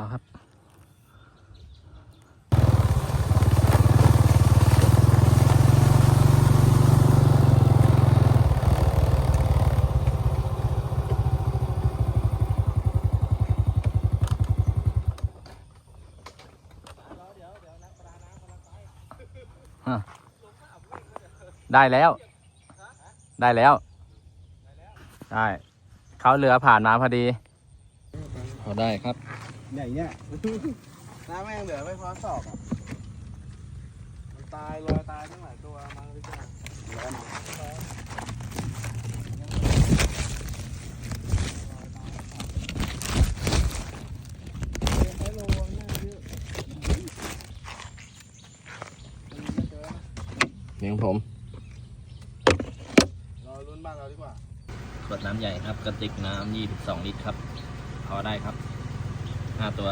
าวครับได้แล้ว ได้แล้ว ได้ เขาเรือผ่านมาพอดีพอได้ครับ ใหญ่เนี่ยน้ำแม่งเหลือไม่พอสอบอะมันตายลอยตายทั้งหลายตัวมาพี่จ้าใช้โลวงหน้าเยอะไม่เจอนะเลี้ยงผมรอลุ้นบ้านเราดีกว่าขวดน้ำใหญ่ครับกระติกน้ำ22 ลิตรครับ พอได้ครับ 5ตัว